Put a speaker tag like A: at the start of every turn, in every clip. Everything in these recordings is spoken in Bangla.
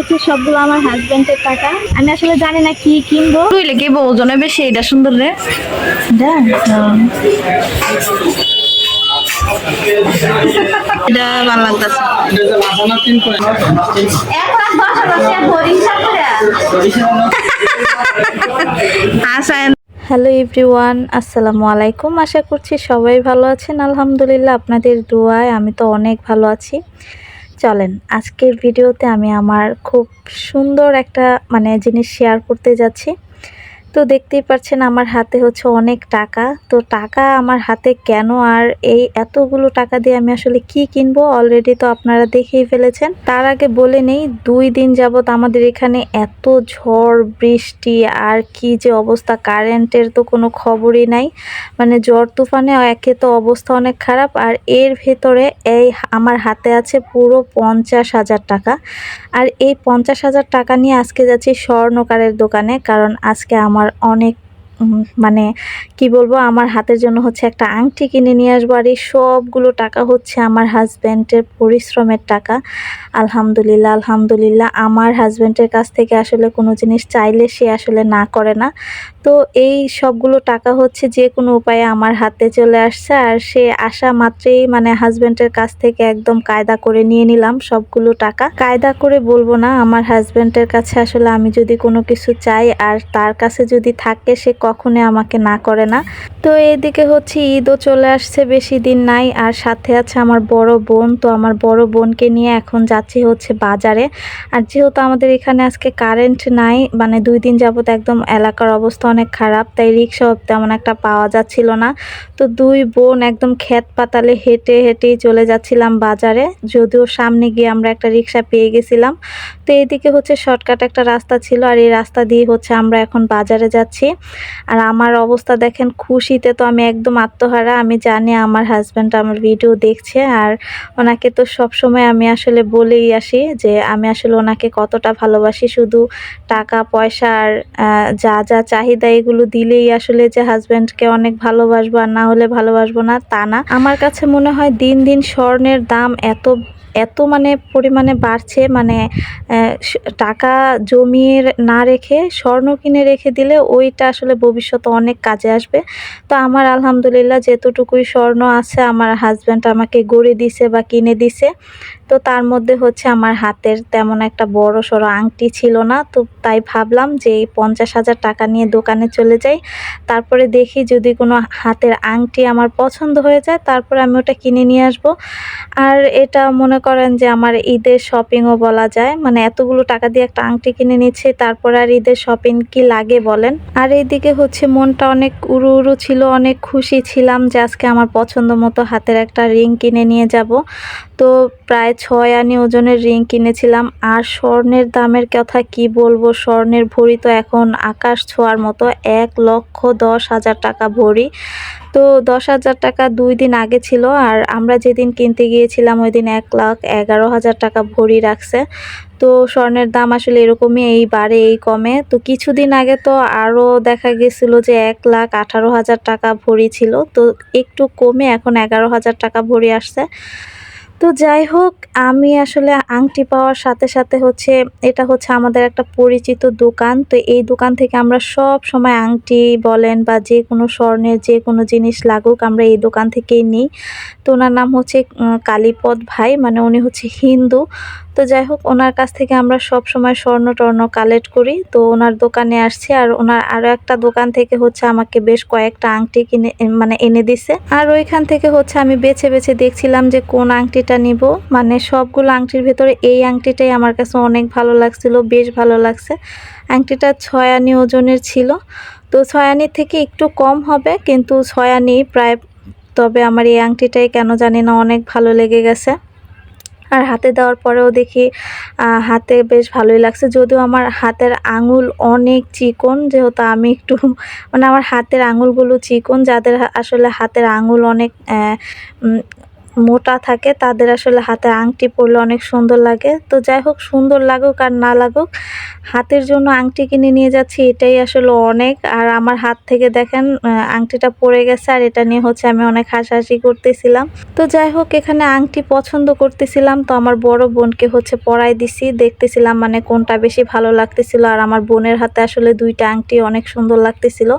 A: হচ্ছে সবগুলো আমার হাজবেন্ডের টাকা। আমি আসলে জানি না কি কিনবো।
B: তুইলে কি ওজনে বেশি? এটা সুন্দর রে। এটা ভালো লাগতেছে। আসায়
A: হ্যালো এভরিওয়ান আসসালামু আলাইকুম। আশা করছি সবাই ভালো আছেন। আলহামদুলিল্লাহ আপনাদের দোয়ায় আমি তো অনেক ভালো আছি। চলেন আজকের ভিডিওতে আমি আমার খুব সুন্দর একটা মানে জিনিস শেয়ার করতে যাচ্ছি। তো দেখতেই পাচ্ছেন আমার হাতে হচ্ছে অনেক টাকা। তো টাকা আমার হাতে কেন? আর এই এতগুলো টাকা দিয়ে আমি আসলে কি কিনবো? অলরেডি তো আপনারা দেখেই ফেলেছেন। তার আগে বলে নেই, দুই দিন যাবত আমাদের এখানে এত ঝড়, বৃষ্টি, আর কি যে অবস্থা, কারেন্টের তো কোনো খবরই নাই। মানে ঝড় তুফানে একে তো অবস্থা অনেক খারাপ, আর এর ভেতরে এই আমার হাতে আছে পুরো পঞ্চাশ হাজার টাকা। আর এই পঞ্চাশ হাজার টাকা নিয়ে আজকে যাচ্ছি স্বর্ণকারের দোকানে, কারণ আজকে আমার অনেক উম, মানে কি বলব, আমার হাতের জন্য হচ্ছে একটা আংটি কিনে নিয়ে আসব আর এই সবগুলো টাকা হচ্ছে আমার হাজব্যান্ডের পরিশ্রমের টাকা। আলহামদুলিল্লাহ আলহামদুলিল্লাহ। আমার হাজব্যান্ডের কাছ থেকে আসলে কোনো জিনিস চাইলে সে আসলে না করে না। তো এই সবগুলো টাকা হচ্ছে যে কোনো উপায়ে আমার হাতে চলে আসছে আর সে আসা মাত্রেই মানে হাজব্যান্ডের কাছ থেকে একদম কায়দা করে নিয়ে নিলাম সবগুলো টাকা। কায়দা করে বলব না, আমার হাজব্যান্ডের কাছে আসলে আমি যদি কোনো কিছু চাই আর তার কাছে যদি থাকে সে কখনোই আমাকে না করে না। তো এইদিকে হচ্ছে ঈদও চলে আসছে, বেশি দিন নাই। আর সাথে আছে আমার বড় বোন। তো আমার বড় বোনকে নিয়ে এখন যাচ্ছি হচ্ছে বাজারে। আর যেহেতু আমাদের এখানে আজকে কারেন্ট নাই মানে দুই দিন যাবত একদম এলাকার অবস্থা অনেক খারাপ, তাই রিক্সাও তেমন একটা পাওয়া যাচ্ছিল না। তো দুই বোন একদম ক্ষেত পাতালে হেঁটে হেঁটেই চলে যাচ্ছিলাম বাজারে। যদিও সামনে গিয়ে আমরা একটা রিক্সা পেয়ে গেছিলাম। তো এইদিকে হচ্ছে শর্টকাট একটা রাস্তা ছিল। আর এই রাস্তা দিয়ে হচ্ছে আমরা এখন বাজারে যাচ্ছি। আর আমার অবস্থা দেখেন, খুশিতে তো আমি একদম আত্মহারা। আমি জানি আমার হাজব্যান্ড আমার ভিডিও দেখছে আর ওনাকে তো সব সময় আমি আসলে বলেই আসি যে আমি আসলে ওনাকে কতটা ভালোবাসি। শুধু টাকা, পয়সা আর যা যা চাহিদা এগুলো দিলেই আসলে যে হাজব্যান্ডকে অনেক ভালোবাসবো আর না হলে ভালোবাসবো না, তা না। আমার কাছে মনে হয় দিন দিন স্বর্ণের দাম এত এত মানে পরিমাণে বাড়ছে মানে টাকা জমিয়ে না রেখে, স্বর্ণ কিনে রেখে দিলে ওইটা আসলে ভবিষ্যতে অনেক কাজে আসবে। তো আমার আলহামদুলিল্লাহ যেতটুকুই স্বর্ণ আছে, আমার হাজব্যান্ড আমাকে গড়ে দিছে বা কিনে দিছে। তো তার মধ্যে হচ্ছে আমার হাতের তেমন একটা বড় সড়ো আংটি ছিল না, তো তাই ভাবলাম যে এই পঞ্চাশ হাজার টাকা নিয়ে দোকানে চলে যাই। তারপরে দেখি যদি কোনো হাতের আংটি আমার পছন্দ হয়ে যায়, তারপরে আমি ওটা কিনে নিয়ে আসব। আর এটা মনে করেন যে আমার ঈদের শপিংও বলা যায়। মানে এতগুলো টাকা দিয়ে একটা আংটি কিনে নিচ্ছি, তারপর আর ঈদের শপিং কি লাগে বলেন? আর এইদিকে হচ্ছে মনটা অনেক উড়ু উড়ু ছিল, অনেক খুশি ছিলাম যে আজকে আমার পছন্দ মতো হাতের একটা রিং কিনে নিয়ে যাব। তো প্রায় ছয় আনি ওজনের রিং কিনেছিলাম। আর স্বর্ণের দামের কথা কি বলব? স্বর্ণের ভরি তো এখন আকাশ ছোঁয়ার মতো এক লক্ষ দশ হাজার টাকা ভরি। তো দশ হাজার টাকা দুই দিন আগে ছিল, আর আমরা যেদিন কিনতে গিয়েছিলাম ওই দিন এক লাখ এগারো হাজার টাকা ভরি রাখছে। তো স্বর্ণের দাম আসলে এরকমই, এই বাড়ে, এই কমে। তো কিছুদিন আগে তো আরও দেখা গেছিল যে এক লাখ আঠারো হাজার টাকা ভরি ছিল, তো একটু কমে এখন এগারো হাজার টাকা ভরি আসছে। তো যাই হোক, আমি আসলে আংটি পাওয়ার সাথে সাথে হচ্ছে, এটা হচ্ছে আমাদের একটা পরিচিত দোকান। তো এই দোকান থেকে আমরা সব সময় আংটি বলেন বা যে কোনো স্বর্ণের যে কোনো জিনিস লাগুক, আমরা এই দোকান থেকেই নিই। তো ওনার নাম হচ্ছে কালীপদ ভাই মানে উনি হচ্ছে হিন্দু। তো যাই হোক, ওনার কাছ থেকে আমরা সব সময় স্বর্ণ টর্ণ কালেক্ট করি। তো ওনার দোকানে আসছি আর ওনার আরও একটা দোকান থেকে হচ্ছে আমাকে বেশ কয়েকটা আংটি কিনে মানে এনে দিছে। আর ওইখান থেকে হচ্ছে আমি বেছে বেছে দেখছিলাম যে কোন আংটিটা নিব। মানে সবগুলো আংটির ভেতরে এই আংটিটাই আমার কাছে অনেক ভালো লাগছিল, বেশ ভালো লাগছে। আংটিটা ছয় আনি ওজনের ছিল। তো ছয় আনির থেকে একটু কম হবে, কিন্তু ছয় আনি প্রায়, তবে আমার এই আংটিটাই কেন জানি না অনেক ভালো লেগে গেছে। আর হাতে দেওয়ার পরেও দেখি হাতে বেশ ভালোই লাগছে। যদিও আমার হাতের আঙুল অনেক চিকন, যেহেতু আমি একটু মানে আমার হাতের আঙুলগুলো চিকন, যাদের আসলে হাতের আঙুল অনেক মোটা থাকে, তাদের আসলে হাতে আংটি পরলে অনেক সুন্দর লাগে। তো যাই হোক, সুন্দর লাগুক আর না লাগুক, হাতের জন্য আংটি কিনে নিয়ে যাচ্ছি, এটাই আসলে অনেক। আর আমার হাত থেকে দেখেন আংটিটা পড়ে গেছে আর এটা নিয়ে হচ্ছে আমি অনেক হাসাহাসি করতেছিলাম। তো যাই হোক, এখানে আংটি পছন্দ করতেছিলাম, তো আমার বড় বোনকে হচ্ছে পরাই দিছি। দেখতেছিলাম মানে কোনটা বেশি ভালো লাগতেছিল, আর আমার বোনের হাতে আসলে দুইটা আংটি অনেক সুন্দর লাগতেছিল।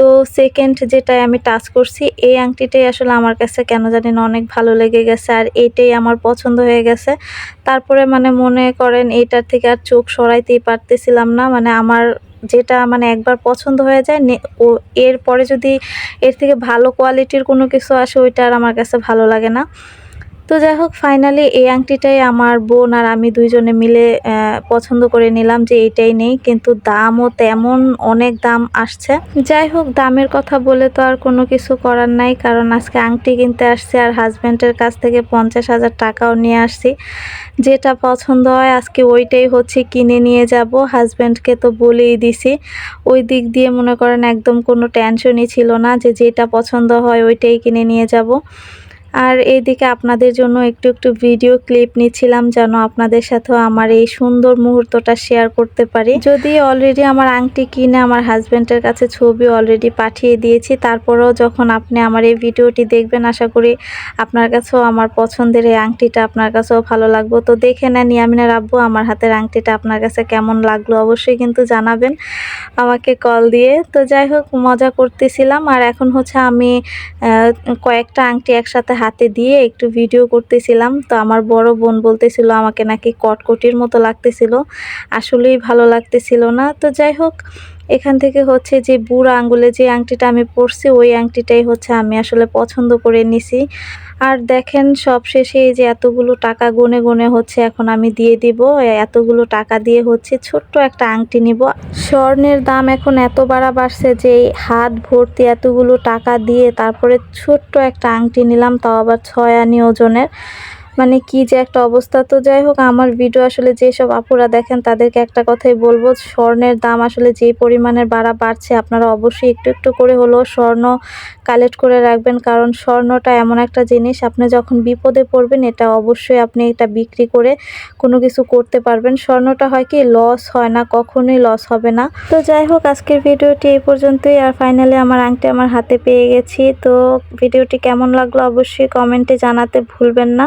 A: তো সেকেন্ড যেটাই আমি টাচ করছি, এই আংটিটাই আসলে আমার কাছে কেন জানি না অনেক ভালো লেগে গেছে আর এইটাই আমার পছন্দ হয়ে গেছে। তারপরে মানে মনে করেন এইটার থেকে আর চোখ সরাইতেই পারতেছিলাম না মানে আমার যেটা মানে একবার পছন্দ হয়ে যায় ও এরপরে যদি এর থেকে ভালো কোয়ালিটির কোনো কিছু আসে, ওইটা আর আমার কাছে ভালো লাগে না। তো যাই হোক ফাইনালি এই আংটিটাই আমার বোন আর আমি দুইজনে মিলে পছন্দ করে নিলাম যে এইটাই নেই, কিন্তু দামও তেমন অনেক দাম আসছে। যাই হোক, দামের কথা বলে তো আর কোনো কিছু করার নাই, কারণ আজকে আংটি কিনতে আসছি আর হাজব্যান্ডের কাছ থেকে পঞ্চাশ হাজার টাকাও নিয়ে আসছি। যেটা পছন্দ হয় আজকে ওইটাই হচ্ছে কিনে নিয়ে যাব। হাজব্যান্ডকে তো বলেই দিছি, ওই দিক দিয়ে মনে করেন একদম কোনো টেনশনই ছিল না যে যেটা পছন্দ হয় ওইটাই কিনে নিয়ে যাব। আর এইদিকে আপনাদের জন্য একটু একটু ভিডিও ক্লিপ নিচ্ছিলাম যেন আপনাদের সাথেও আমার এই সুন্দর মুহূর্তটা শেয়ার করতে পারি। যদি অলরেডি আমার আংটি কিনে আমার হাজব্যান্ডের কাছে ছবি অলরেডি পাঠিয়ে দিয়েছি, তারপরেও যখন আপনি আমার এই ভিডিওটি দেখবেন, আশা করি আপনার কাছেও আমার পছন্দের এই আংটিটা আপনার কাছেও ভালো লাগবো। তো দেখে নেন ইয়ামিনার আব্বু, আমার হাতের আংটিটা আপনার কাছে কেমন লাগল অবশ্যই কিন্তু জানাবেন আমাকে কল দিয়ে। তো যাই হোক, মজা করতেছিলাম। আর এখন হচ্ছে আমি কয়েকটা আংটি একসাথে হাতে দিয়ে একটু ভিডিও করতেছিলাম, তো আমার বড় বোন বলতেছিল আমাকে নাকি কটকটির মতো লাগতেছিল। আসলেই ভালো লাগতেছিল না। তো যাই হোক এখান থেকে হচ্ছে যে বুড়ো আঙ্গুলে যে আংটিটা আমি পরছি, ওই আংটিটাই হচ্ছে আমি আসলে পছন্দ করে নিছি। আর দেখেন সব শেষে এই যে এতগুলো টাকা গুনে গুনে হচ্ছে এখন আমি দিয়ে দিব। এতগুলো টাকা দিয়ে হচ্ছে ছোট্ট একটা আংটি নিব। স্বর্ণের দাম এখন এত বাড়া বাড়ছে যে হাত ভর্তি এতগুলো টাকা দিয়ে তারপরে ছোট্ট একটা আংটি নিলাম, তাও আবার ছয় আনি ওজনের। মানে কি যে একটা অবস্থা। তো যাই হোক, আমার ভিডিও আসলে যেসব আপুরা দেখেন, তাদেরকে একটা কথাই বলব, স্বর্ণের দাম আসলে যে পরিমাণের বাড়া বাড়ছে, আপনারা অবশ্যই একটু একটু করে হলেও স্বর্ণ কালেক্ট করে রাখবেন। কারণ স্বর্ণটা এমন একটা জিনিস, আপনি যখন বিপদে পড়বেন, এটা অবশ্যই আপনি এটা বিক্রি করে কোনো কিছু করতে পারবেন। স্বর্ণটা হয় কি লস হয় না, কখনোই লস হবে না। তো যাই হোক, আজকের ভিডিওটি এই পর্যন্তই। আর ফাইনালি আমার আংটি আমার হাতে পেয়ে গেছি। তো ভিডিওটি কেমন লাগল অবশ্যই কমেন্টে জানাতে ভুলবেন না।